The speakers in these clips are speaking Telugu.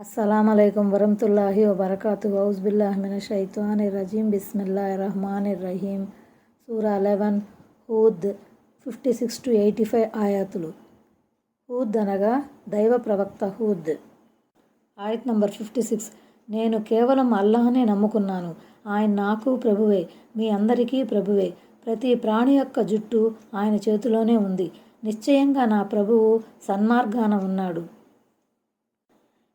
అస్సలామలైకుం వరహతుల్లాహి వబర్కాతు హౌస్ బిల్లాహ్మిన షైతాన్ రజీం బిస్మిల్లా రహమాన్ రహీం సూరా eleven Hud fifty six to eighty five ఆయాతులు. హూద్ అనగా దైవ ప్రవక్త హూద్. ఆయత్ నంబర్ ఫిఫ్టీ సిక్స్. నేను కేవలం అల్లాహనే నమ్ముకున్నాను. ఆయన నాకు ప్రభువే మీ అందరికీ ప్రభువే. ప్రతి ప్రాణి యొక్క జుట్టు ఆయన చేతిలోనే ఉంది. నిశ్చయంగా నా ప్రభువు సన్మార్గాన ఉన్నాడు.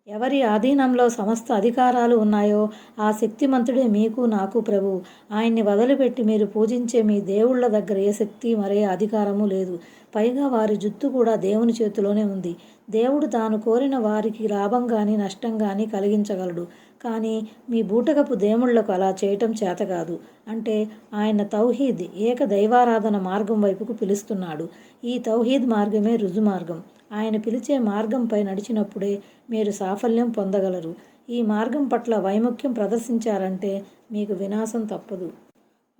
ఎవరి ఆధీనంలో సమస్త అధికారాలు ఉన్నాయో ఆ శక్తిమంతుడే మీకు నాకు ప్రభు. ఆయన్ని వదిలిపెట్టి మీరు పూజించే మీ దేవుళ్ళ దగ్గర ఏ శక్తి మరే అధికారము లేదు. పైగా వారి జుత్తు కూడా దేవుని చేతిలోనే ఉంది. దేవుడు తాను కోరిన వారికి లాభం కానీ నష్టం కానీ కలిగించగలడు. కానీ మీ బూటకపు దేవుళ్ళకు అలా చేయటం చేత కాదు. అంటే ఆయన తౌహీద్ ఏక దైవారాధన మార్గం వైపుకు పిలుస్తున్నాడు. ఈ తౌహీద్ మార్గమే రుజు మార్గం ఆయన పిలిచే మార్గంపై నడిచినప్పుడే మీరు సాఫల్యం పొందగలరు. ఈ మార్గం పట్ల వైముఖ్యం ప్రదర్శించారంటే మీకు వినాశం తప్పదు.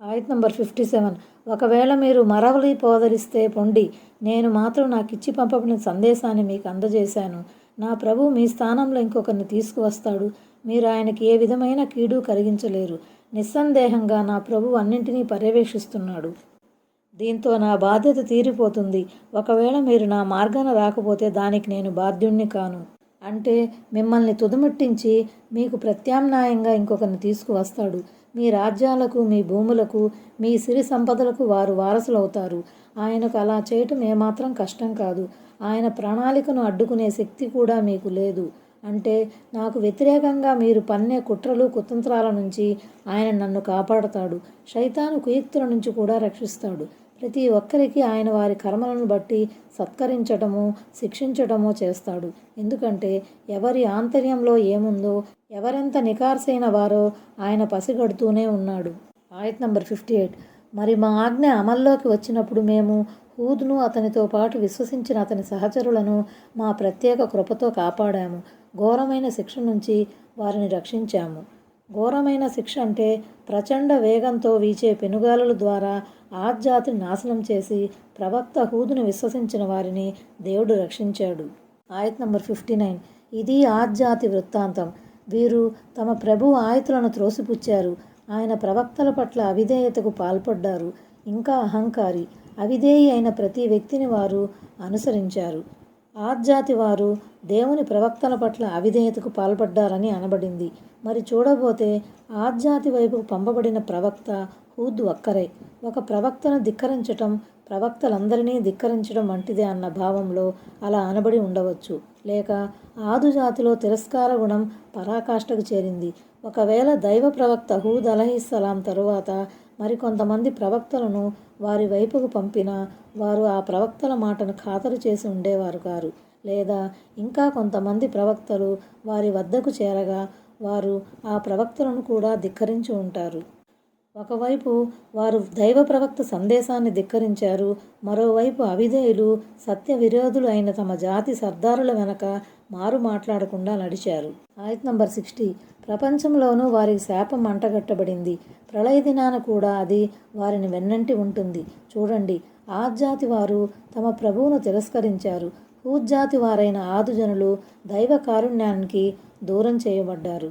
ఆయత్ నంబర్ ఫిఫ్టీ సెవెన్. ఒకవేళ మీరు మరవలి పోదరిస్తే పొండి. నేను మాత్రం నాకు ఇచ్చి పంపబడిన సందేశాన్ని మీకు అందజేశాను. నా ప్రభు మీ స్థానంలో ఇంకొకరిని తీసుకువస్తాడు. మీరు ఆయనకి ఏ విధమైన కీడు కలిగించలేరు. నిస్సందేహంగా నా ప్రభు అన్నింటినీ పర్యవేక్షిస్తున్నాడు. దీంతో నా బాధ్యత తీరిపోతుంది. ఒకవేళ మీరు నా మార్గాన రాకపోతే దానికి నేను బాధ్యుణ్ణి కాను. అంటే మిమ్మల్ని తుదమట్టించి మీకు ప్రత్యామ్నాయంగా ఇంకొకరిని తీసుకువస్తాడు. మీ రాజ్యాలకు మీ భూములకు మీ సిరి సంపదలకు వారు వారసులవుతారు. ఆయనకు అలా చేయటం ఏమాత్రం కష్టం కాదు. ఆయన ప్రణాళికను అడ్డుకునే శక్తి కూడా మీకు లేదు. అంటే నాకు వ్యతిరేకంగా మీరు పన్నే కుట్రలు కుతంత్రాల నుంచి ఆయన నన్ను కాపాడతాడు. శైతాను కుయుక్తుల నుంచి కూడా రక్షిస్తాడు. ప్రతి ఒక్కరికి ఆయన వారి కర్మలను బట్టి సత్కరించటము శిక్షించటము చేస్తాడు. ఎందుకంటే ఎవరి ఆంతర్యంలో ఏముందో ఎవరెంత నికార్సైన వారో ఆయన పసిగడుతూనే ఉన్నాడు. ఆయత్ నంబర్ ఫిఫ్టీ ఎయిట్. మరి మా ఆజ్ఞ అమల్లోకి వచ్చినప్పుడు మేము హూద్ను అతనితో పాటు విశ్వసించిన అతని సహచరులను మా ప్రత్యేక కృపతో కాపాడాము. ఘోరమైన శిక్ష నుంచి వారిని రక్షించాము. ఘోరమైన శిక్ష అంటే ప్రచండ వేగంతో వీచే పెనుగాలుల ద్వారా ఆజ్జాతిని నాశనం చేసి ప్రవక్త హూదును విశ్వసించిన వారిని దేవుడు రక్షించాడు. ఆయత్ నంబర్ ఫిఫ్టీ నైన్. ఇది ఆజ్జాతి వృత్తాంతం. వీరు తమ ప్రభు ఆయతులను త్రోసిపుచ్చారు. ఆయన ప్రవక్తల పట్ల అవిధేయతకు పాల్పడ్డారు. ఇంకా అహంకారి అవిధేయి అయిన ప్రతి వ్యక్తిని వారు అనుసరించారు. ఆజ్జాతి వారు దేవుని ప్రవక్తల పట్ల అవిధేయతకు పాల్పడ్డారని అనబడింది. మరి చూడబోతే ఆజ్జాతి వైపుకు పంపబడిన ప్రవక్త హూద్ ఒక్కరే ఒక ప్రవక్తను ధిక్కరించటం ప్రవక్తలందరినీ ధిక్కరించడం వంటిదే అన్న భావంలో అలా అనబడి ఉండవచ్చు. లేక ఆదు జాతిలో తిరస్కార గుణం పరాకాష్ఠకు చేరింది. ఒకవేళ దైవ ప్రవక్త హూద్ అలహిస్సలాం తరువాత మరికొంతమంది ప్రవక్తలను వారి వైపుకు పంపిన వారు ఆ ప్రవక్తల మాటను ఖాతరు చేసి ఉండేవారు కారు. లేదా ఇంకా కొంతమంది ప్రవక్తలు వారి వద్దకు చేరగా వారు ఆ ప్రవక్తలను కూడా ధిక్కరించి ఉంటారు. ఒకవైపు వారు దైవ ప్రవక్త సందేశాన్ని ధిక్కరించారు మరోవైపు అవిధేయులు సత్య విరోధులు అయిన తమ జాతి సర్దారుల వెనక మారు మాట్లాడకుండా నడిచారు. ఆయత్ నంబర్ సిక్స్టీ. ప్రపంచంలోనూ వారికి శాపం అంటగట్టబడింది. ప్రళయ దినాన కూడా అది వారిని వెన్నంటి ఉంటుంది. చూడండి ఆ జాతి వారు తమ ప్రభువును తిరస్కరించారు. హూజ్జాతి వారైన ఆదుజనులు దైవ కారుణ్యానికి దూరం చేయబడ్డారు.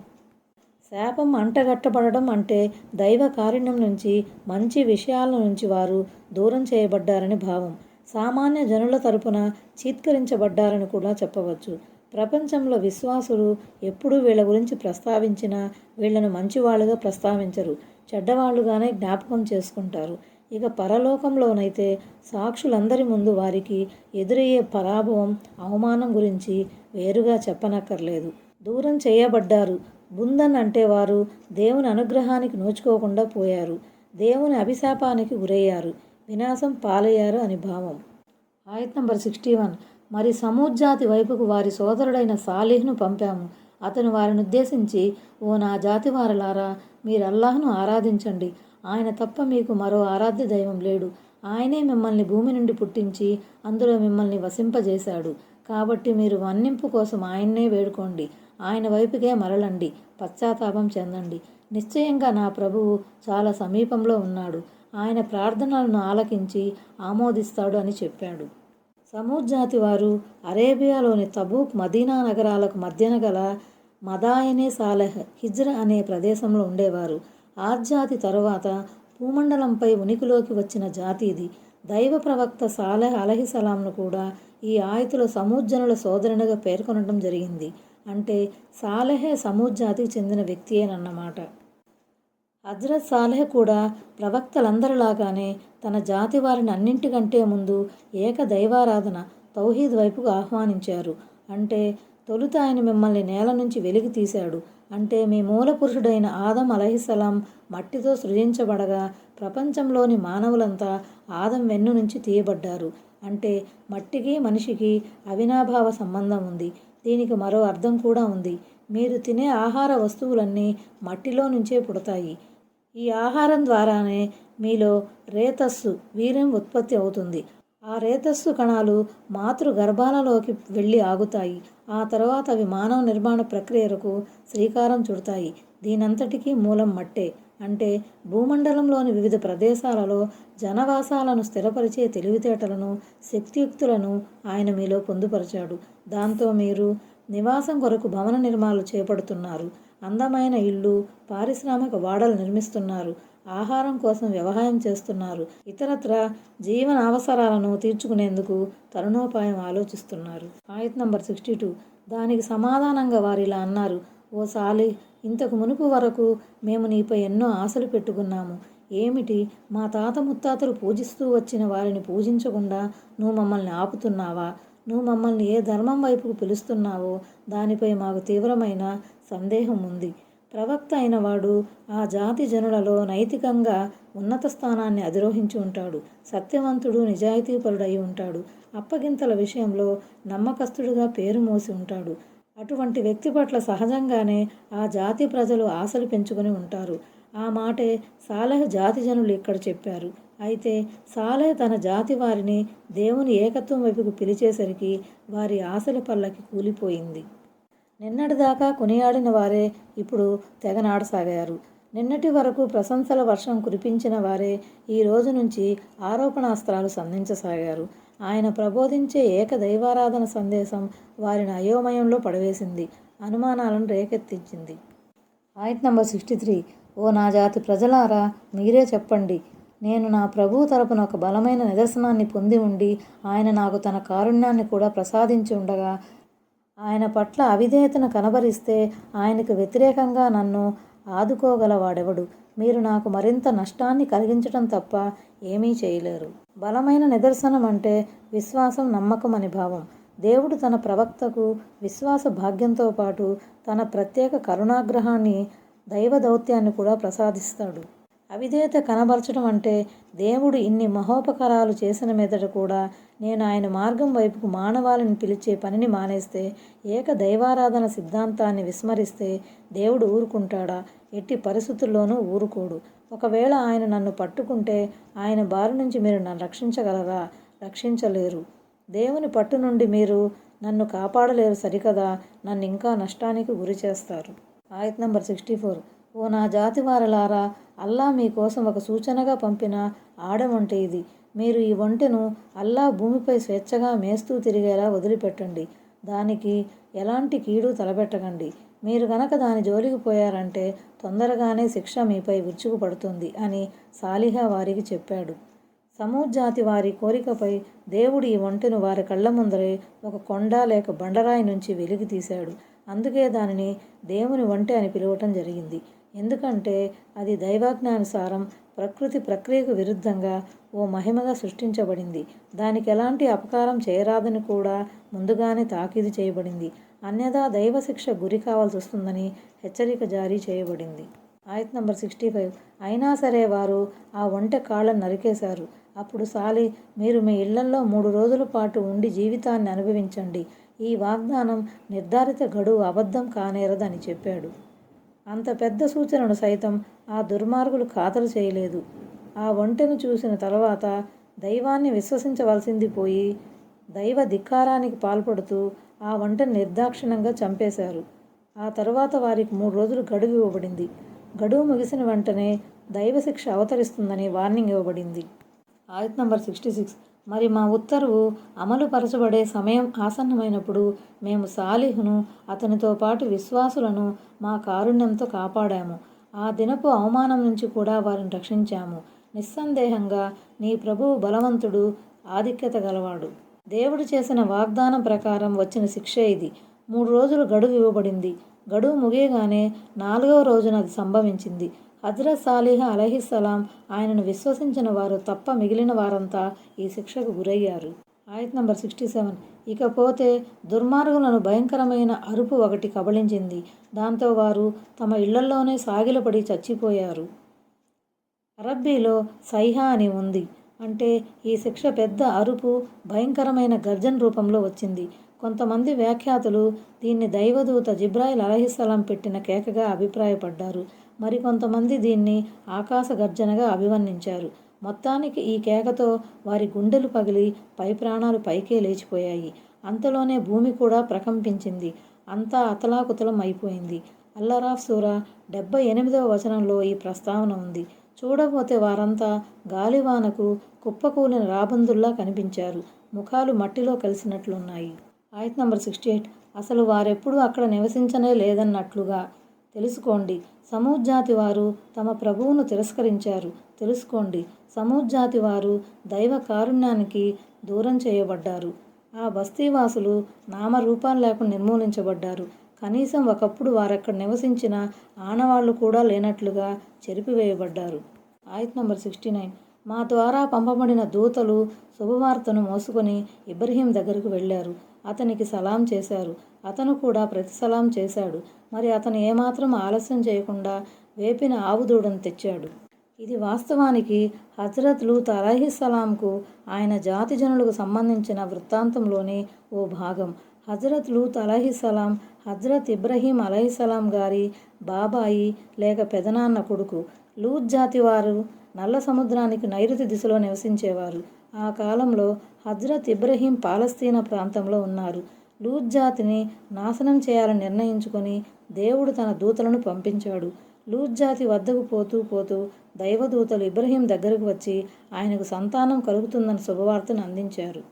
శాపం అంటగట్టబడడం అంటే దైవ కారుణ్యం నుంచి మంచి విషయాల నుంచి వారు దూరం చేయబడ్డారని భావం. సామాన్య జనుల తరపున చీత్కరించబడ్డారని కూడా చెప్పవచ్చు. ప్రపంచంలో విశ్వాసులు ఎప్పుడూ వీళ్ళ గురించి ప్రస్తావించినా వీళ్ళను మంచివాళ్ళుగా ప్రస్తావించరు. చెడ్డవాళ్ళుగానే జ్ఞాపకం చేసుకుంటారు. ఇక పరలోకంలోనైతే సాక్షులందరి ముందు వారికి ఎదురయ్యే పరాభవం అవమానం గురించి వేరుగా చెప్పనక్కర్లేదు. దూరం చేయబడ్డారు. బుందన్ అంటే వారు దేవుని అనుగ్రహానికి నోచుకోకుండా పోయారు. దేవుని అభిశాపానికి గురయ్యారు. వినాశం పాలయ్యారు అని భావం. ఆయత్ నంబర్ సిక్స్టీ వన్. మరి సమూజాతి వైపుకు వారి సోదరుడైన సాలిహ్ను పంపాము. అతను వారిని ఉద్దేశించి ఓ నా జాతి వారలారా మీరు అల్లాహ్ను ఆరాధించండి. ఆయన తప్ప మీకు మరో ఆరాధ్య దైవం లేడు. ఆయనే మిమ్మల్ని భూమి నుండి పుట్టించి అందులో మిమ్మల్ని వసింపజేశాడు. కాబట్టి మీరు మన్నింపు కోసం ఆయన్నే వేడుకోండి. ఆయన వైపుకే మరలండి. పశ్చాత్తాపం చెందండి. నిశ్చయంగా నా ప్రభువు చాలా సమీపంలో ఉన్నాడు. ఆయన ప్రార్థనలను ఆలకించి ఆమోదిస్తాడు అని చెప్పాడు. సమూద్ జాతి వారు అరేబియాలోని తబూక్ మదీనా నగరాలకు మధ్యన గల మదాయనే సాలెహ్ హిజ్ర అనే ప్రదేశంలో ఉండేవారు. ఆర్జాతి తరువాత భూమండలంపై ఉనికిలోకి వచ్చిన జాతి ఇది దైవ ప్రవక్త సాలెహ్ అలహిసలాంను కూడా ఈ ఆయతుల సమూజ్జనుల సోదరునిగా పేర్కొనడం జరిగింది. అంటే సాలెహే సమూజ్జాతికి చెందిన వ్యక్తియేనన్నమాట హజ్రత్ సాలెహ్ కూడా ప్రవక్తలందరిలాగానే తన జాతి వారిని అన్నింటికంటే ముందు ఏక దైవారాధన తౌహీద్ వైపుకు ఆహ్వానించారు. అంటే తొలుత ఆయన మిమ్మల్ని నేల నుంచి వెలికి తీశాడు. అంటే మీ మూల పురుషుడైన ఆదం అలహిసలాం మట్టితో సృజించబడగా ప్రపంచంలోని మానవులంతా ఆదం వెన్ను నుంచి తీయబడ్డారు. అంటే మట్టికి మనిషికి అవినాభావ సంబంధం ఉంది. దీనికి మరో అర్థం కూడా ఉంది. మీరు తినే ఆహార వస్తువులన్నీ మట్టిలో నుంచే పుడతాయి. ఈ ఆహారం ద్వారానే మీలో రేతస్సు వీర్యం ఉత్పత్తి అవుతుంది. ఆ రేతస్సు కణాలు మాతృ గర్భాలలోకి వెళ్ళి ఆగుతాయి. ఆ తర్వాత అవి మానవ నిర్మాణ ప్రక్రియలకు శ్రీకారం చుడతాయి. దీనంతటికీ మూలం మట్టే. అంటే భూమండలంలోని వివిధ ప్రదేశాలలో జనవాసాలను స్థిరపరిచే తెలివితేటలను శక్తియుక్తులను ఆయన మీలో పొందుపరిచాడు. దాంతో మీరు నివాసం కొరకు భవన నిర్మాణాలు చేపడుతున్నారు. అందమైన ఇళ్ళు పారిశ్రామిక వాడలు నిర్మిస్తున్నారు. ఆహారం కోసం వ్యవహారం చేస్తున్నారు. ఇతరత్ర జీవన అవసరాలను తీర్చుకునేందుకు తరుణోపాయం ఆలోచిస్తున్నారు. ఆయత్ నంబర్ సిక్స్టీ టూ. దానికి సమాధానంగా వారు ఇలా అన్నారు ఓ సాలి ఇంతకు మునుపు వరకు మేము నీపై ఎన్నో ఆశలు పెట్టుకున్నాము. ఏమిటి మా తాత ముత్తాతలు పూజిస్తూ వచ్చిన వారిని పూజించకుండా నువ్వు మమ్మల్ని ఆపుతున్నావా? నువ్వు మమ్మల్ని ఏ ధర్మం వైపుకు పిలుస్తున్నావో దానిపై మాకు తీవ్రమైన సందేహం ఉంది. ప్రవక్త అయిన వాడు ఆ జాతి జనులలో నైతికంగా ఉన్నత స్థానాన్ని అధిరోహించి ఉంటాడు. సత్యవంతుడు నిజాయితీపరుడై ఉంటాడు. అప్పగింతల విషయంలో నమ్మకస్తుడిగా పేరు మోసి ఉంటాడు. అటువంటి వ్యక్తి పట్ల సహజంగానే ఆ జాతి ప్రజలు ఆశలు పెంచుకొని ఉంటారు. ఆ మాటే సాలెహ్ జాతి జనులు ఇక్కడ చెప్పారు. అయితే సాలెహ్ తన జాతి వారిని దేవుని ఏకత్వం వైపుకు పిలిచేసరికి వారి ఆశల పల్లకి కూలిపోయింది. నిన్నటిదాకా కొనియాడిన వారే ఇప్పుడు తెగనాడసాగారు. నిన్నటి వరకు ప్రశంసల వర్షం కురిపించిన వారే ఈ రోజు నుంచి ఆరోపణాస్త్రాలు సంధించసాగారు. ఆయన ప్రబోధించే ఏక దైవారాధన సందేశం వారిని అయోమయంలో పడవేసింది అనుమానాలను రేకెత్తించింది. ఆయత్ నంబర్ సిక్స్టీ త్రీ ఓ నా జాతి ప్రజలారా మీరే చెప్పండి. నేను నా ప్రభువు తరపున ఒక బలమైన నిదర్శనాన్ని పొంది ఉండి ఆయన నాకు తన కారుణ్యాన్ని కూడా ప్రసాదించి ఉండగా ఆయన పట్ల అవిధేయతను కనబరిస్తే ఆయనకు వ్యతిరేకంగా నన్ను ఆదుకోగలవాడెవడు? మీరు నాకు మరింత నష్టాన్ని కలిగించడం తప్ప ఏమీ చేయలేరు. బలమైన నిదర్శనం అంటే విశ్వాసం నమ్మకం అని భావం. దేవుడు తన ప్రవక్తకు విశ్వాస భాగ్యంతో పాటు తన ప్రత్యేక కరుణాగ్రహాన్ని దైవ దౌత్యాన్ని కూడా ప్రసాదిస్తాడు. అవిధేయత కనబరచడం అంటే దేవుడు ఇన్ని మహోపకారాలు చేసిన మీదట కూడా నేను ఆయన మార్గం వైపుకు మానవాళిని పిలిచే పనిని మానేస్తే ఏక దైవారాధన సిద్ధాంతాన్ని విస్మరిస్తే దేవుడు ఊరుకుంటాడా? ఎట్టి పరిస్థితుల్లోనూ ఊరుకోడు. ఒకవేళ ఆయన నన్ను పట్టుకుంటే ఆయన బారి నుంచి మీరు నన్ను రక్షించగలరా? రక్షించలేరు. దేవుని పట్టు నుండి మీరు నన్ను కాపాడలేరు సరికదా? నన్ను ఇంకా నష్టానికి గురి చేస్తారు. ఆయత్ నంబర్ సిక్స్టీ ఫోర్. ఓ నా జాతి వారలారా అల్లా మీకోసం ఒక సూచనగా పంపిన ఆడవంటే ఇది. మీరు ఈ ఒంటెను అల్లా భూమిపై స్వేచ్ఛగా మేస్తూ తిరిగేలా వదిలిపెట్టండి. దానికి ఎలాంటి కీడు తలపెట్టకండి. మీరు గనక దాని జోలికి పోయారంటే తొందరగానే శిక్ష మీపై విరుచుకుపడుతుంది అని సాలిహా వారికి చెప్పాడు. సమూజ్ జాతి వారి కోరికపై దేవుడు ఈ ఒంటెను వారి కళ్ళ ముందరే ఒక కొండ లేక బండరాయి నుంచి వెలికి తీశాడు. అందుకే దానిని దేవుని ఒంటె అని పిలవటం జరిగింది. ఎందుకంటే అది దైవాజ్ఞానుసారం ప్రకృతి ప్రక్రియకు విరుద్ధంగా ఓ మహిమగా సృష్టించబడింది. దానికి ఎలాంటి అపకారం చేయరాదని కూడా ముందుగానే తాకీదు చేయబడింది. అన్యదా దైవశిక్ష గురి కావాల్సి వస్తుందని హెచ్చరిక జారీ చేయబడింది. ఆయత్ నంబర్ సిక్స్టీ ఫైవ్. అయినా సరే వారు ఆ ఒంటె కాళ్ళను నరికేశారు. అప్పుడు సాలి మీరు మీ ఇళ్ళల్లో మూడు రోజుల పాటు ఉండి జీవితాన్ని అనుభవించండి. ఈ వాగ్దానం నిర్ధారిత గడువు అబద్ధం కానేరదని చెప్పాడు. అంత పెద్ద సూచనను సైతం ఆ దుర్మార్గులు ఖాతరు చేయలేదు. ఆ ఒంటెను చూసిన తర్వాత దైవాన్ని విశ్వసించవలసింది పోయి దైవ ధిక్కారానికి పాల్పడుతూ ఆ వంటను నిర్దాక్షిణంగా చంపేశారు. ఆ తర్వాత వారికి మూడు రోజులు గడువు ఇవ్వబడింది. గడువు ముగిసిన వెంటనే దైవశిక్ష అవతరిస్తుందని వార్నింగ్ ఇవ్వబడింది. ఆయత్ నంబర్ సిక్స్టీ సిక్స్. మరి మా ఉత్తర్వు అమలుపరచబడే సమయం ఆసన్నమైనప్పుడు మేము సాలిహును అతనితో పాటు విశ్వాసులను మా కారుణ్యంతో కాపాడాము. ఆ దినపు అవమానం నుంచి కూడా వారిని రక్షించాము. నిస్సందేహంగా నీ ప్రభువు బలవంతుడు ఆధిక్యత గలవాడు. దేవుడు చేసిన వాగ్దానం ప్రకారం వచ్చిన శిక్ష ఇది. మూడు రోజులు గడువు ఇవ్వబడింది. గడువు ముగియగానే నాలుగవ రోజున అది సంభవించింది. హజ్రత్ సాలిహ అలహిస్సలాం ఆయనను విశ్వసించిన వారు తప్ప మిగిలిన వారంతా ఈ శిక్షకు గురయ్యారు. ఆయత్ నంబర్ సిక్స్టీ సెవెన్. ఇకపోతే దుర్మార్గులను భయంకరమైన అరుపు ఒకటి కబళించింది. దాంతో వారు తమ ఇళ్ళలోనే సాగిలపడి చచ్చిపోయారు. అరబ్బీలో సైహా అని ఉంది. అంటే ఈ శిక్ష పెద్ద అరుపు భయంకరమైన గర్జన్ రూపంలో వచ్చింది. కొంతమంది వ్యాఖ్యాతులు దీన్ని దైవదూత జిబ్రాయిల్ అలహిస్సలాం పెట్టిన కేకగా అభిప్రాయపడ్డారు. మరికొంతమంది దీన్ని ఆకాశ గర్జనగా అభివర్ణించారు. మొత్తానికి ఈ కేకతో వారి గుండెలు పగిలి పై ప్రాణాలు పైకే లేచిపోయాయి. అంతలోనే భూమి కూడా ప్రకంపించింది. అంతా అతలాకుతలం అయిపోయింది. అల్లరాఫ్ సూరా డెబ్బై ఎనిమిదవ వచనంలో ఈ ప్రస్తావన ఉంది. చూడబోతే వారంతా గాలివానకు కుప్పకూలిన రాబందుల్లా కనిపించారు. ముఖాలు మట్టిలో కలిసినట్లున్నాయి. ఆయత్ నంబర్ సిక్స్టీ ఎయిట్. అసలు వారెప్పుడూ అక్కడ నివసించనే లేదన్నట్లుగా తెలుసుకోండి. సమూజ్జాతి వారు తమ ప్రభువును తిరస్కరించారు. తెలుసుకోండి. సమూజ్జాతి వారు దైవ కారుణ్యానికి దూరం చేయబడ్డారు. ఆ బస్తీవాసులు నామరూపాలు లేకుండా నిర్మూలించబడ్డారు. కనీసం ఒకప్పుడు వారక్కడ నివసించిన ఆనవాళ్ళు కూడా లేనట్లుగా చెరిపివేయబడ్డారు. ఆయత్ నంబర్ సిక్స్టీ నైన్. మా ద్వారా పంపబడిన దూతలు శుభవార్తను మోసుకొని ఇబ్రహీం దగ్గరకు వెళ్ళారు. అతనికి సలాం చేశారు. అతను కూడా ప్రతి సలాం చేశాడు. మరి అతను ఏమాత్రం ఆలస్యం చేయకుండా వేపిన ఆవుదూడను తెచ్చాడు. ఇది వాస్తవానికి హజరత్లు లూత్ ఆయన జాతి జనులకు సంబంధించిన వృత్తాంతంలోని ఓ భాగం. హజరత్ లూత్ అలహిస్సలాం హజరత్ ఇబ్రహీం అలహిస్సలాం గారి బాబాయి లేక పెదనాన్న కొడుకు. లూత్ జాతి వారు నల్ల సముద్రానికి నైరుతి దిశలో నివసించేవారు. ఆ కాలంలో హజ్రత్ ఇబ్రహీం పాలస్తీనా ప్రాంతంలో ఉన్నారు. లూత్ జాతిని నాశనం చేయాలని నిర్ణయించుకొని దేవుడు తన దూతలను పంపించాడు. లూత్ జాతి వద్దకు పోతూ పోతూ దైవదూతలు ఇబ్రహీం దగ్గరకు వచ్చి ఆయనకు సంతానం కలుగుతుందని శుభవార్తను అందించారు.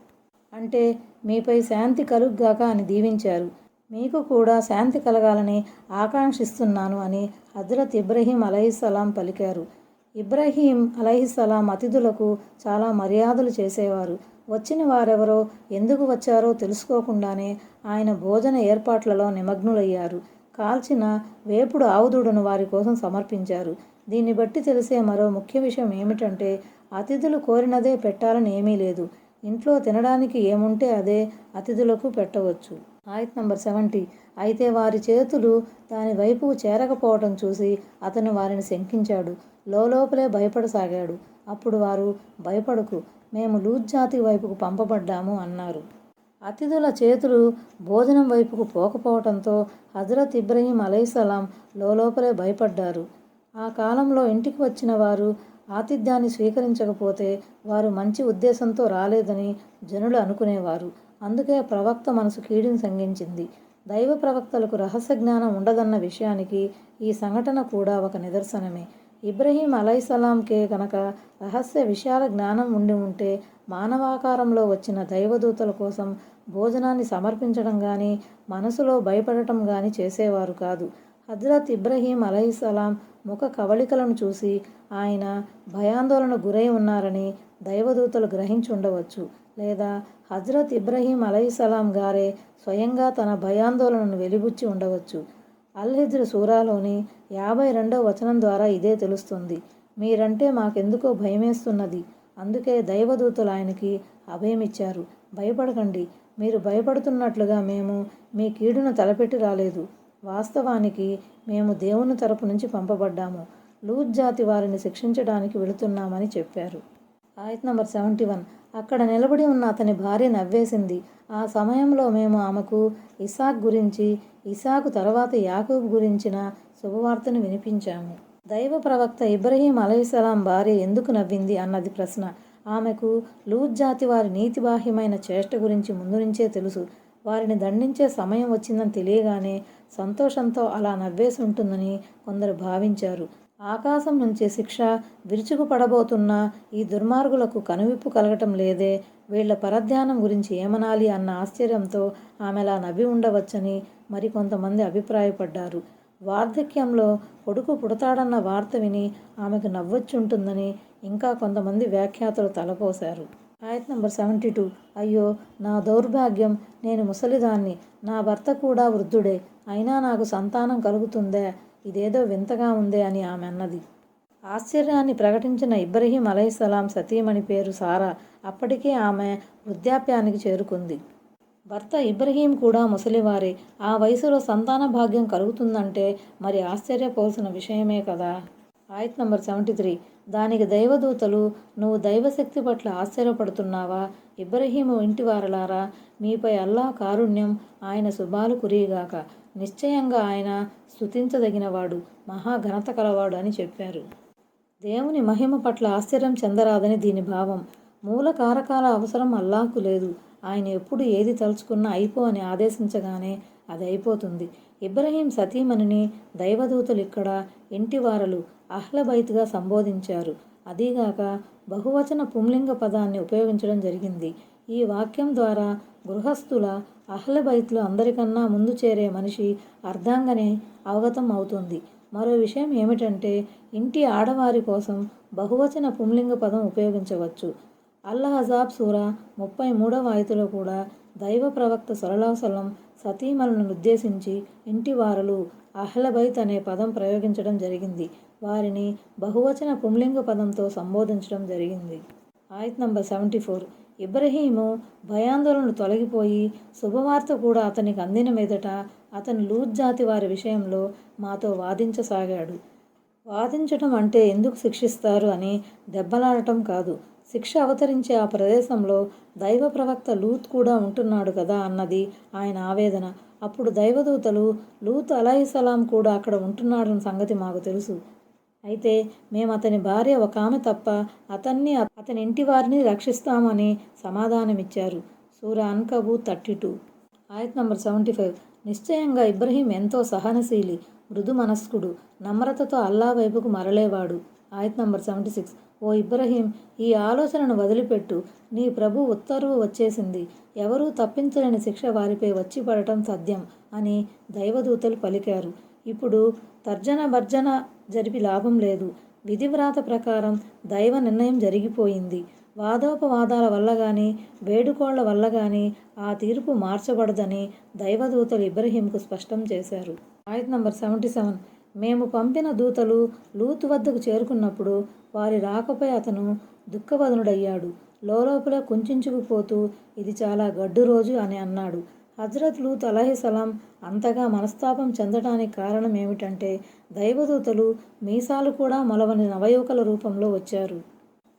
అంటే మీపై శాంతి కలుగ్గాక అని దీవించారు. మీకు కూడా శాంతి కలగాలని ఆకాంక్షిస్తున్నాను అని హజరత్ ఇబ్రహీం అలహిస్సలాం పలికారు. ఇబ్రహీం అలహిస్సలాం అతిథులకు చాలా మర్యాదలు చేసేవారు. వచ్చిన వారెవరో ఎందుకు వచ్చారో తెలుసుకోకుండానే ఆయన భోజన ఏర్పాట్లలో నిమగ్నులయ్యారు. కాల్చిన వేపుడు ఆవుదూడను వారి కోసం సమర్పించారు. దీన్ని బట్టి తెలిసే మరో ముఖ్య విషయం ఏమిటంటే అతిథులు కోరినదే పెట్టాలని ఏమీ లేదు. ఇంట్లో తినడానికి ఏముంటే అదే అతిథులకు పెట్టవచ్చు. ఆయత్ నంబర్ సెవెంటీ. అయితే వారి చేతులు దాని వైపు చేరకపోవటం చూసి అతను వారిని శంకించాడు. లోపలే భయపడసాగాడు. అప్పుడు వారు భయపడకు. మేము లూజ్ జాతి వైపుకు పంపబడ్డాము అన్నారు. అతిథుల చేతులు భోజనం వైపుకు పోకపోవడంతో హజరత్ ఇబ్రహీం అలైసలాం లోపలే భయపడ్డారు. ఆ కాలంలో ఇంటికి వచ్చిన వారు ఆతిథ్యాన్ని స్వీకరించకపోతే వారు మంచి ఉద్దేశంతో రాలేదని జనులు అనుకునేవారు. అందుకే ప్రవక్త మనసు కీడిని సంగించింది దైవ ప్రవక్తలకు రహస్య జ్ఞానం ఉండదన్న విషయానికి ఈ సంఘటన కూడా ఒక నిదర్శనమే. ఇబ్రహీం అలైసలాంకే కనుక రహస్య విషయాల జ్ఞానం ఉండి ఉంటే మానవాకారంలో వచ్చిన దైవదూతల కోసం భోజనాన్ని సమర్పించడం కానీ మనసులో భయపడటం కానీ చేసేవారు కాదు. హజ్రత్ ఇబ్రహీం అలైసలాం ముఖ కవళికలను చూసి ఆయన భయాందోళన గురై ఉన్నారని దైవదూతలు గ్రహించి ఉండవచ్చు లేదా హజ్రత్ ఇబ్రహీం అలైసలాం గారే స్వయంగా తన భయాందోళనను వెలిబుచ్చి ఉండవచ్చు. అల్హిజ్ర్ సూరాలోని యాభై రెండో వచనం ద్వారా ఇదే తెలుస్తుంది. మీరంటే మాకెందుకో భయమేస్తున్నది. అందుకే దైవదూతలు ఆయనకి అభయమిచ్చారు. భయపడకండి. మీరు భయపడుతున్నట్లుగా మేము మీ కీడును తలపెట్టి రాలేదు. వాస్తవానికి మేము దేవుని తరపు నుంచి పంపబడ్డాము. లూజ్ జాతి వారిని శిక్షించడానికి వెళుతున్నామని చెప్పారు. ఆయత్ నంబర్ సెవెంటీ వన్. అక్కడ నిలబడి ఉన్న అతని భార్య నవ్వేసింది. ఆ సమయంలో మేము ఆమెకు ఇసాక్ గురించి ఇసాకు తర్వాత యాకూబ్ గురించిన శుభవార్తను వినిపించాము. దైవ ప్రవక్త ఇబ్రహీం అలైసలాం భార్య ఎందుకు నవ్వింది అన్నది ప్రశ్న. ఆమెకు లూజ్ జాతి వారి నీతిబాహ్యమైన చేష్ట గురించి ముందు నుంచే తెలుసు. వారిని దండించే సమయం వచ్చిందని తెలియగానే సంతోషంతో అలా నవ్వేసి ఉంటుందని కొందరు భావించారు. ఆకాశం నుంచి శిక్ష విరుచుకుపడబోతున్న ఈ దుర్మార్గులకు కనువిప్పు కలగటం లేదే వీళ్ళ పరధ్యానం గురించి ఏమనాలి అన్న ఆశ్చర్యంతో ఆమెలా నవ్వి ఉండవచ్చని మరికొంతమంది అభిప్రాయపడ్డారు. వార్ధక్యంలో కొడుకు పుడతాడన్న వార్త విని ఆమెకు నవ్వొచ్చుంటుందని ఇంకా కొంతమంది వ్యాఖ్యాతలు తలపోశారు. ఆయత్ నంబర్ సెవెంటీ టూ. అయ్యో నా దౌర్భాగ్యం. నేను ముసలిదాన్ని. నా భర్త కూడా వృద్ధుడే. అయినా నాకు సంతానం కలుగుతుందే. ఇదేదో వింతగా ఉందే అని ఆమె అన్నది. ఆశ్చర్యాన్ని ప్రకటించిన ఇబ్రహీం అలైహిస్సలాం సతీమణి పేరు సారా అప్పటికే ఆమె వృద్ధాప్యానికి చేరుకుంది. భర్త ఇబ్రహీం కూడా ముసలివారే. ఆ వయసులో సంతాన భాగ్యం కలుగుతుందంటే మరి ఆశ్చర్యపోల్సిన విషయమే కదా. ఆయత్ నంబర్ సెవెంటీ త్రీ. దానికి దైవదూతలు నువ్వు దైవశక్తి పట్ల ఆశ్చర్యపడుతున్నావా? ఇబ్రహీము ఇంటివారలారా? మీపై అల్లా కారుణ్యం ఆయన శుభాలు కురియగాక. నిశ్చయంగా ఆయన స్తుతించదగినవాడు మహాఘనత కలవాడు అని చెప్పారు. దేవుని మహిమ పట్ల ఆశ్చర్యం చెందరాదని దీని భావం. మూల కారకాల అవసరం అల్లాకు లేదు. ఆయన ఎప్పుడు ఏది తలుచుకున్నా అయిపో అని ఆదేశించగానే అది అయిపోతుంది ఇబ్రహీం సతీమణిని దైవదూతలు ఇక్కడ ఇంటివారలు అహ్లబైత్గా సంబోధించారు. అదీగాక బహువచన పుంలింగ పదాన్ని ఉపయోగించడం జరిగింది. ఈ వాక్యం ద్వారా గృహస్థుల అహ్లబైత్లు అందరికన్నా ముందు చేరే మనిషి అర్ధాంగనే అవగతం అవుతుంది. మరో విషయం ఏమిటంటే ఇంటి ఆడవారి కోసం బహువచన పుంలింగ పదం ఉపయోగించవచ్చు. అల్లహజాబ్ సూరా సూర ముప్పై మూడవ ఆయతులో కూడా దైవ ప్రవక్త సొలలాసలం సతీమలను ఉద్దేశించి ఇంటి వారలు అహ్లబైత్ అనే పదం ప్రయోగించడం జరిగింది. వారిని బహువచన పుంలింగ పదంతో సంబోధించడం జరిగింది. ఆయత్ నంబర్ సెవెంటీ ఫోర్. ఇబ్రహీము భయాందోళనలు తొలగిపోయి శుభవార్త కూడా అతనికి అందిన మీదట అతని లూజ్ జాతి వారి విషయంలో మాతో వాదించసాగాడు. వాదించటం అంటే ఎందుకు శిక్షిస్తారు అని దెబ్బలాడటం కాదు. శిక్ష అవతరించే ఆ ప్రదేశంలో దైవ ప్రవక్త లూత్ కూడా ఉంటున్నాడు కదా అన్నది ఆయన ఆవేదన. అప్పుడు దైవదూతలు లూత్ అలైహిసలాం కూడా అక్కడ ఉంటున్నాడన్న సంగతి మాకు తెలుసు. అయితే మేము అతని భార్య ఒక ఆమె తప్ప అతన్ని అతని ఇంటి వారిని రక్షిస్తామని సమాధానమిచ్చారు. సూర అన్కబు థర్టీ టూ. ఆయత్ నంబర్ సెవెంటీ ఫైవ్. నిశ్చయంగా ఇబ్రహీం ఎంతో సహనశీలి మృదు మనస్కుడు నమ్రతతో అల్లా వైపుకు మరలేవాడు. ఆయత్ నంబర్ సెవెంటీ సిక్స్. ఓ ఇబ్రహీం ఈ ఆలోచనను వదిలిపెట్టు. నీ ప్రభు ఉత్తర్వు వచ్చేసింది. ఎవరూ తప్పించలేని శిక్ష వారిపై వచ్చి పడటం సత్యం అని దైవదూతలు పలికారు. ఇప్పుడు తర్జన భర్జన జరిపి లాభం లేదు. విధివ్రాత ప్రకారం దైవ నిర్ణయం జరిగిపోయింది. వాదోపవాదాల వల్ల కానీ వేడుకోళ్ళ వల్ల కానీ ఆ తీర్పు మార్చబడదని దైవదూతలు ఇబ్రహీంకు స్పష్టం చేశారు. ఆయత్ నంబర్ సెవెంటీ సెవెన్. మేము పంపిన దూతలు లూతు వద్దకు చేరుకున్నప్పుడు వారి రాకపై అతను దుఃఖవదనుడయ్యాడు. లోపల కుంచుకుపోతూ ఇది చాలా గడ్డు రోజు అని అన్నాడు. హజరత్ లూత్ అలహిసలాం అంతగా మనస్తాపం చెందడానికి కారణం ఏమిటంటే దైవదూతలు మీసాలు కూడా మొలవని నవయువకుల రూపంలో వచ్చారు.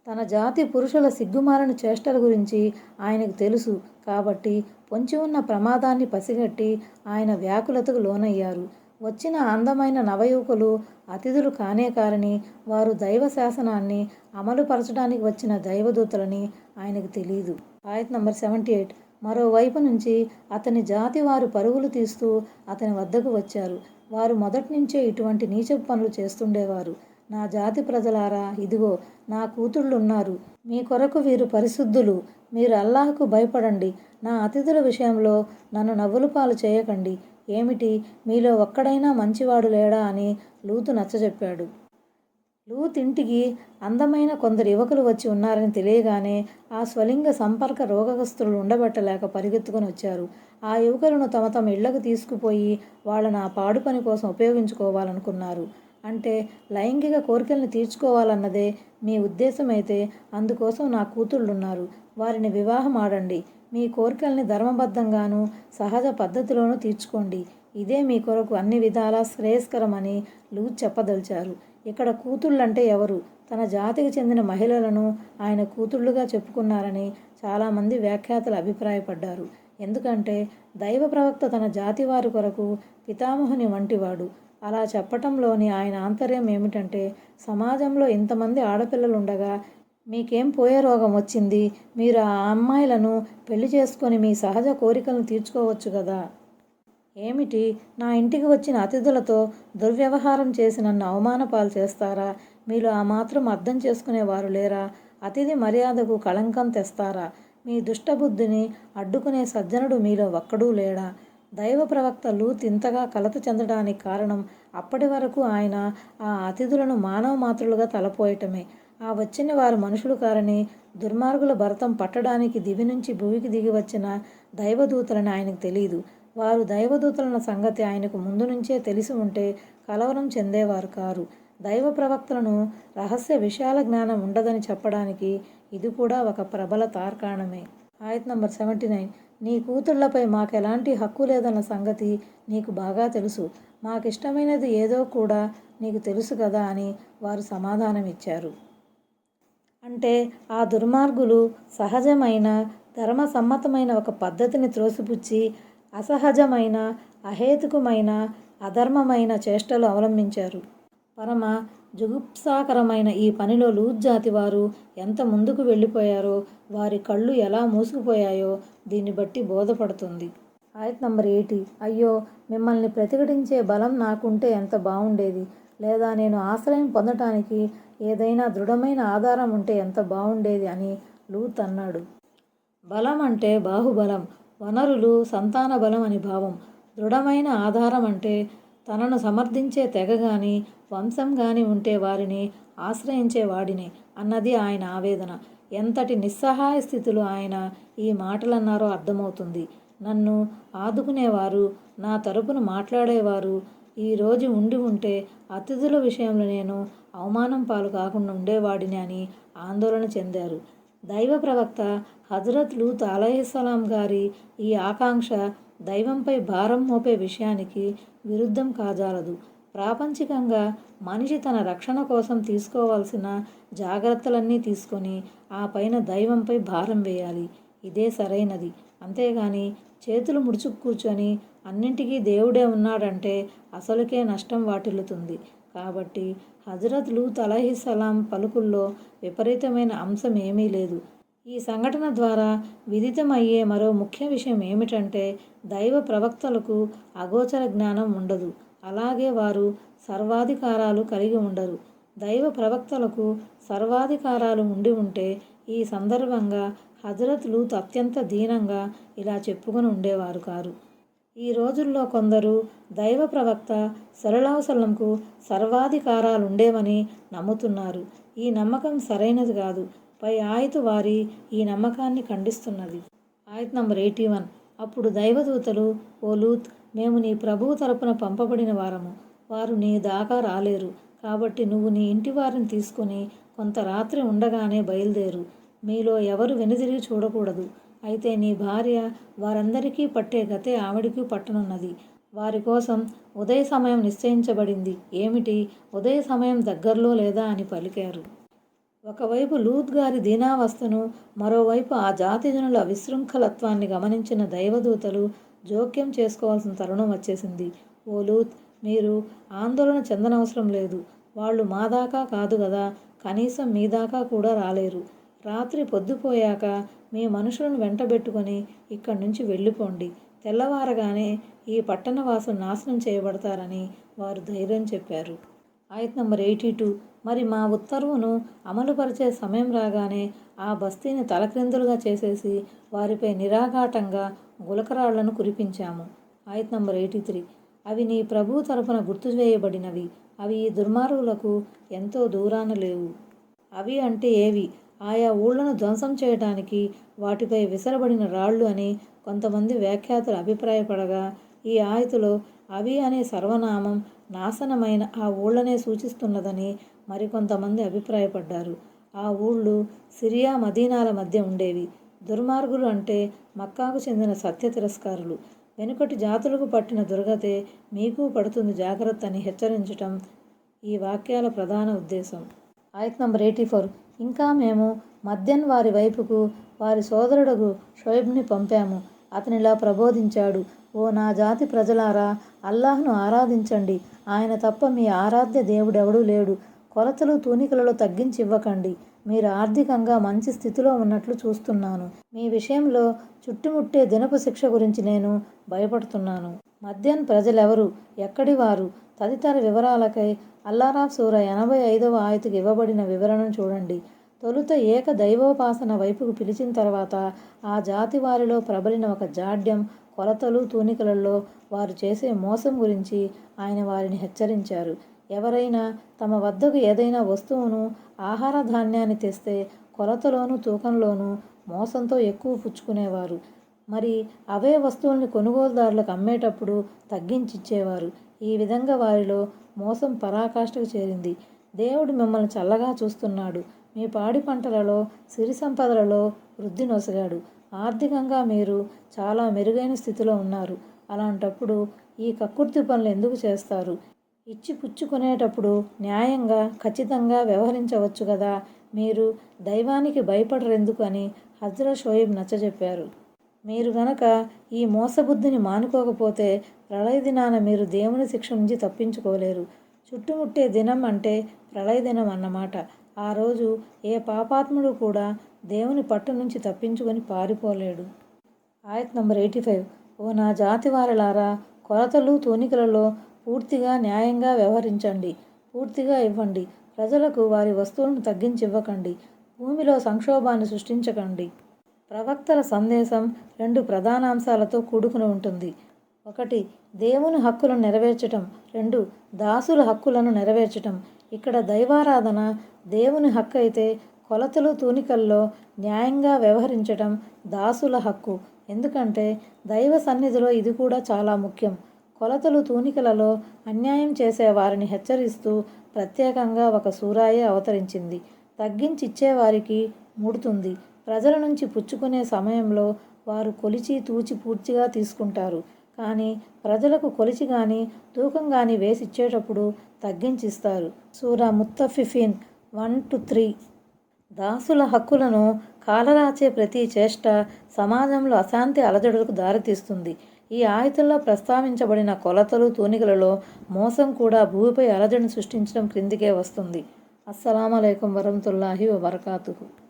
తన జాతి పురుషుల సిగ్గుమారిన చేష్టల గురించి ఆయనకు తెలుసు. కాబట్టి పొంచి ఉన్న ప్రమాదాన్ని పసిగట్టి ఆయన వ్యాకులతకు లోనయ్యారు. వచ్చిన అందమైన నవయువకులు అతిథులు కానే కారని వారు దైవ శాసనాన్ని అమలుపరచడానికి వచ్చిన దైవదూతలని ఆయనకు తెలియదు ఆయత్ నంబర్ సెవెంటీ ఎయిట్. మరోవైపు నుంచి అతని జాతి వారు పరుగులు తీస్తూ అతని వద్దకు వచ్చారు. వారు మొదటి నుంచే ఇటువంటి నీచపు పనులు చేస్తుండేవారు. నా జాతి ప్రజలారా ఇదిగో నా కూతుళ్ళున్నారు. మీ కొరకు వీరు పరిశుద్ధులు. మీరు అల్లాహకు భయపడండి. నా అతిథుల విషయంలో నన్ను నవ్వులు పాలు చేయకండి. ఏమిటి? మీలో ఒక్కడైనా మంచివాడు లేడా అని లూతు నచ్చజెప్పాడు. లూత్ ఇంటికి అందమైన కొందరు యువకులు వచ్చి ఉన్నారని తెలియగానే ఆ స్వలింగ సంపర్క రోగగ్రస్తులు ఉండబట్టలేక పరిగెత్తుకొని వచ్చారు. ఆ యువకులను తమ తమ ఇళ్ళకు తీసుకుపోయి వాళ్ళని ఆ పాడు పని కోసం ఉపయోగించుకోవాలనుకున్నారు. అంటే లైంగిక కోరికలను తీర్చుకోవాలన్నదే మీ ఉద్దేశమైతే అందుకోసం నా కూతుళ్ళున్నారు. వారిని వివాహం ఆడండి. మీ కోరికల్ని ధర్మబద్ధంగాను సహజ పద్ధతిలోనూ తీర్చుకోండి. ఇదే మీ కొరకు అన్ని విధాలా శ్రేయస్కరమని లూజ్ చెప్పదలిచారు. ఇక్కడ కూతుళ్ళంటే ఎవరు? తన జాతికి చెందిన మహిళలను ఆయన కూతుళ్ళుగా చెప్పుకున్నారని చాలామంది వ్యాఖ్యాతలు అభిప్రాయపడ్డారు. ఎందుకంటే దైవ ప్రవక్త తన జాతి వారి కొరకు పితామహుని వంటివాడు. అలా చెప్పటంలోని ఆయన ఆంతర్యం ఏమిటంటే సమాజంలో ఇంతమంది ఆడపిల్లలు ఉండగా మీకేం పోయే రోగం వచ్చింది? మీరు ఆ అమ్మాయిలను పెళ్ళి చేసుకొని మీ సహజ కోరికలను తీర్చుకోవచ్చు కదా? ఏమిటి? నా ఇంటికి వచ్చిన అతిథులతో దుర్వ్యవహారం చేసి నన్ను అవమానపాలు చేస్తారా? మీరు ఆ మాత్రం అర్థం చేసుకునేవారు లేరా? అతిథి మర్యాదకు కళంకం తెస్తారా? మీ దుష్టబుద్ధిని అడ్డుకునే సజ్జనుడు మీలో ఒక్కడూ లేడా? దైవ ప్రవక్త లూత్ ఇంతగా కలత చెందడానికి కారణం అప్పటి వరకు ఆయన ఆ అతిథులను మానవ మాతృలుగా తలపోయటమే. ఆ వచ్చిన వారు మనుషులు కారని దుర్మార్గుల భరతం పట్టడానికి దివి నుంచి భూమికి దిగి వచ్చిన దైవదూతలని ఆయనకు తెలియదు. వారు దైవదూతలన్న సంగతి ఆయనకు ముందు నుంచే తెలిసి ఉంటే కలవరం చెందేవారు కారు. దైవ ప్రవక్తలను రహస్య విషయాల జ్ఞానం ఉండదని చెప్పడానికి ఇది కూడా ఒక ప్రబల తార్కాణమే. ఆయత్ నంబర్ సెవెంటీ నైన్. నీ కూతుళ్ళపై మాకు ఎలాంటి హక్కు లేదన్న సంగతి నీకు బాగా తెలుసు. మాకిష్టమైనది ఏదో కూడా నీకు తెలుసు కదా అని వారు సమాధానం ఇచ్చారు అంటే ఆ దుర్మార్గులు సహజమైన ధర్మసమ్మతమైన ఒక పద్ధతిని త్రోసిపుచ్చి అసహజమైన అహేతుకమైన అధర్మమైన చేష్టలు అవలంబించారు. పరమ జుగుప్సాకరమైన ఈ పనిలో లూజ్ జాతి వారు ఎంత ముందుకు వెళ్ళిపోయారో వారి కళ్ళు ఎలా మూసుకుపోయాయో దీన్ని బట్టి బోధపడుతుంది. ఆయత్ నంబర్ ఎయిటీ. అయ్యో మిమ్మల్ని ప్రతిఘటించే బలం నాకుంటే ఎంత బాగుండేది లేదా నేను ఆశ్రయం పొందటానికి ఏదైనా దృఢమైన ఆధారం ఉంటే ఎంత బాగుండేది అని లూత్ అన్నాడు. బలం అంటే బాహుబలం వనరులు సంతాన బలం అని భావం. దృఢమైన ఆధారం అంటే తనను సమర్థించే తెగ గాని వంశం గాని ఉంటే వారిని ఆశ్రయించే వాడిని అన్నది ఆయన ఆవేదన. ఎంతటి నిస్సహాయ స్థితిలో ఆయన ఈ మాటలన్నారో అర్థమవుతుంది. నన్ను ఆదుకునేవారు నా తరపున మాట్లాడేవారు ఈ రోజు ఉండి ఉంటే అతిథుల విషయంలో నేను అవమానం పాలు కాకుండా ఉండేవాడిని అని ఆందోళన చెందారు. దైవ ప్రవక్త హజరత్ లూత్ అలైహిస్సలాం గారి ఈ ఆకాంక్ష దైవంపై భారం మోపే విషయానికి విరుద్ధం కాజాలదు. ప్రాపంచికంగా మనిషి తన రక్షణ కోసం తీసుకోవాల్సిన జాగ్రత్తలన్నీ తీసుకొని ఆ పైన దైవంపై భారం వేయాలి. ఇదే సరైనది. అంతేగాని చేతులు ముడుచుకు కూర్చొని అన్నింటికీ దేవుడే ఉన్నాడంటే అసలుకే నష్టం వాటిల్లుతుంది. కాబట్టి హజరత్ లూత్ అలహిసలాం పలుకుల్లో విపరీతమైన అంశం ఏమీ లేదు. ఈ సంఘటన ద్వారా విదితమయ్యే మరో ముఖ్య విషయం ఏమిటంటే దైవ ప్రవక్తలకు అగోచర జ్ఞానం ఉండదు. అలాగే వారు సర్వాధికారాలు కలిగి ఉండరు. దైవ ప్రవక్తలకు సర్వాధికారాలు ఉండి ఉంటే ఈ సందర్భంగా హజరత్ లూత్ అత్యంత దీనంగా ఇలా చెప్పుకొని ఉండేవారు కారు. ఈ రోజుల్లో కొందరు దైవ ప్రవక్త సరళావసలంకు సర్వాధికారాలు ఉండేవని నమ్ముతున్నారు. ఈ నమ్మకం సరైనది కాదు. పై ఆయతు వారి ఈ నమ్మకాన్ని ఖండిస్తున్నది. ఆయత్ నంబర్ ఎయిటీ వన్. అప్పుడు దైవదూతలు ఓ లూత్ మేము నీ ప్రభువు తరపున పంపబడిన వారము. వారు నీ దాకా రాలేరు. కాబట్టి నువ్వు నీ ఇంటి వారిని తీసుకొని కొంత రాత్రి ఉండగానే బయలుదేరు. మీలో ఎవరు వెనుదిరిగి చూడకూడదు. అయితే నీ భార్య వారందరికీ పట్టే గతే ఆవిడికి పట్టనున్నది. వారి కోసం ఉదయ సమయం నిశ్చయించబడింది. ఏమిటి? ఉదయ సమయం దగ్గరలో లేదా అని పలికారు. ఒకవైపు లూత్ గారి దీనావస్థను మరోవైపు ఆ జాతిజనుల విశృంఖలత్వాన్ని గమనించిన దైవదూతలు జోక్యం చేసుకోవాల్సిన తరుణం వచ్చేసింది. ఓ లూత్ మీరు ఆందోళన చెందనవసరం లేదు. వాళ్ళు మా దాకా కాదు కదా కనీసం మీ దాకా కూడా రాలేరు. రాత్రి పొద్దుపోయాక మీ మనుషులను వెంటబెట్టుకొని ఇక్కడి నుంచి వెళ్ళిపోండి. తెల్లవారగానే ఈ పట్టణవాసులు నాశనం చేయబడతారని వారు ధైర్యం చెప్పారు. ఆయత్ నంబర్ ఎయిటీ టూ. మరి మా ఉత్తర్వును అమలుపరిచే సమయం రాగానే ఆ బస్తీని తలక్రిందులుగా చేసేసి వారిపై నిరాఘాటంగా గులకరాళ్ళను కురిపించాము. ఆయత్ నంబర్ ఎయిటీ త్రీ. అవి నీ ప్రభు తరపున గుర్తు చేయబడినవి. అవి ఈ దుర్మార్గులకు ఎంతో దూరాన లేవు. అవి అంటే ఏవి? ఆయా ఊళ్ళను ధ్వంసం చేయటానికి వాటిపై విసరబడిన రాళ్ళు అని కొంతమంది వ్యాఖ్యాతలు అభిప్రాయపడగా ఈ ఆయతులో అవి అనే సర్వనామం నాశనమైన ఆ ఊళ్ళనే సూచిస్తున్నదని మరికొంతమంది అభిప్రాయపడ్డారు. ఆ ఊళ్ళు సిరియా మదీనాల మధ్య ఉండేవి. దుర్మార్గులు అంటే మక్కాకు చెందిన సత్య తిరస్కారులు. వెనుకటి జాతులకు పట్టిన దుర్గతే మీకు పడుతుంది జాగ్రత్త అని హెచ్చరించటం ఈ వాక్యాల ప్రధాన ఉద్దేశం. ఆయత్ నంబర్ ఎయిటీ ఫోర్. ఇంకా మేము మద్యన్ వారి వైపుకు వారి సోదరుడుగు షోయబ్ని పంపాము. అతనిలా ప్రబోధించాడు. ఓ నా జాతి ప్రజలారా అల్లాహ్ను ఆరాధించండి. ఆయన తప్ప మీ ఆరాధ్య దేవుడెవడూ లేడు. కొలతలు తూనికలలో తగ్గించి ఇవ్వకండి మీరు ఆర్థికంగా మంచి స్థితిలో ఉన్నట్లు చూస్తున్నాను. మీ విషయంలో చుట్టుముట్టే దినపు శిక్ష గురించి నేను భయపడుతున్నాను. మద్యన్ ప్రజలెవరు? ఎక్కడి వారు తదితర వివరాలకై అల్లారాఫ్ సూర ఎనభై ఐదవ ఆయతకు ఇవ్వబడిన వివరణను చూడండి. తొలుత ఏక దైవోపాసన వైపుకు పిలిచిన తర్వాత ఆ జాతి వారిలో ప్రబలిన ఒక జాడ్యం కొలతలు తూనికలలో వారు చేసే మోసం గురించి ఆయన వారిని హెచ్చరించారు. ఎవరైనా తమ వద్దకు ఏదైనా వస్తువును ఆహార ధాన్యాన్ని తెస్తే కొలతలోనూ తూకంలోనూ మోసంతో ఎక్కువ పుచ్చుకునేవారు. మరి అవే వస్తువుల్ని కొనుగోలుదారులకు అమ్మేటప్పుడు తగ్గించిచ్చేవారు. ఈ విధంగా వారిలో మోసం పరాకాష్ఠకు చేరింది. దేవుడు మిమ్మల్ని చల్లగా చూస్తున్నాడు. మీ పాడి పంటలలో సిరి సంపదలలో వృద్ధి నొసగాడు. ఆర్థికంగా మీరు చాలా మెరుగైన స్థితిలో ఉన్నారు. అలాంటప్పుడు ఈ కక్కుర్తి పనులు ఎందుకు చేస్తారు? ఇచ్చి పుచ్చుకునేటప్పుడు న్యాయంగా ఖచ్చితంగా వ్యవహరించవచ్చు కదా? మీరు దైవానికి భయపడరెందుకు అని హజ్రా షోయిబ్ నచ్చజెప్పారు. మీరు గనక ఈ మోసబుద్ధిని మానుకోకపోతే ప్రళయ దినాన మీరు దేవుని శిక్ష నుంచి తప్పించుకోలేరు. చుట్టుముట్టే దినం అంటే ప్రళయ దినం అన్నమాట. ఆ రోజు ఏ పాపాత్ముడు కూడా దేవుని పట్టు నుంచి తప్పించుకొని పారిపోలేడు. ఆయత్ నంబర్ ఎయిటీ ఫైవ్. ఓ నా జాతి వారలారా కొలతలు తూనికలలో పూర్తిగా న్యాయంగా వ్యవహరించండి. పూర్తిగా ఇవ్వండి. ప్రజలకు వారి వస్తువులను తగ్గించి ఇవ్వకండి భూమిలో సంక్షోభాన్ని సృష్టించకండి. ప్రవక్తల సందేశం రెండు ప్రధానాంశాలతో కూడుకుని ఉంటుంది. ఒకటి దేవుని హక్కులను నెరవేర్చటం. రెండు దాసుల హక్కులను నెరవేర్చటం. ఇక్కడ దైవారాధన దేవుని హక్కు అయితే కొలతలు తూనికల్లో న్యాయంగా వ్యవహరించటం దాసుల హక్కు. ఎందుకంటే దైవ సన్నిధిలో ఇది కూడా చాలా ముఖ్యం. కొలతలు తూనికలలో అన్యాయం చేసే వారిని హెచ్చరిస్తూ ప్రత్యేకంగా ఒక సూరాయే అవతరించింది. తగ్గించిచ్చేవారికి ముడుతుంది. ప్రజల నుంచి పుచ్చుకునే సమయంలో వారు కొలిచి తూచి పూర్తిగా తీసుకుంటారు. కానీ ప్రజలకు కొలిచి కానీ తూకం కానీ వేసిచ్చేటప్పుడు తగ్గించిస్తారు. సూరా ముత్తఫిఫిన్ వన్ టు త్రీ. దాసుల హక్కులను కాలరాచే ప్రతి చేష్ట సమాజంలో అశాంతి అలజడులకు దారితీస్తుంది. ఈ ఆయుధంలో ప్రస్తావించబడిన కొలతలు తూనికలలో మోసం కూడా భూమిపై అలజడిని సృష్టించడం క్రిందికే వస్తుంది. అస్సలం అయికం వరహతుల్లాహి వబర్కాతుహు.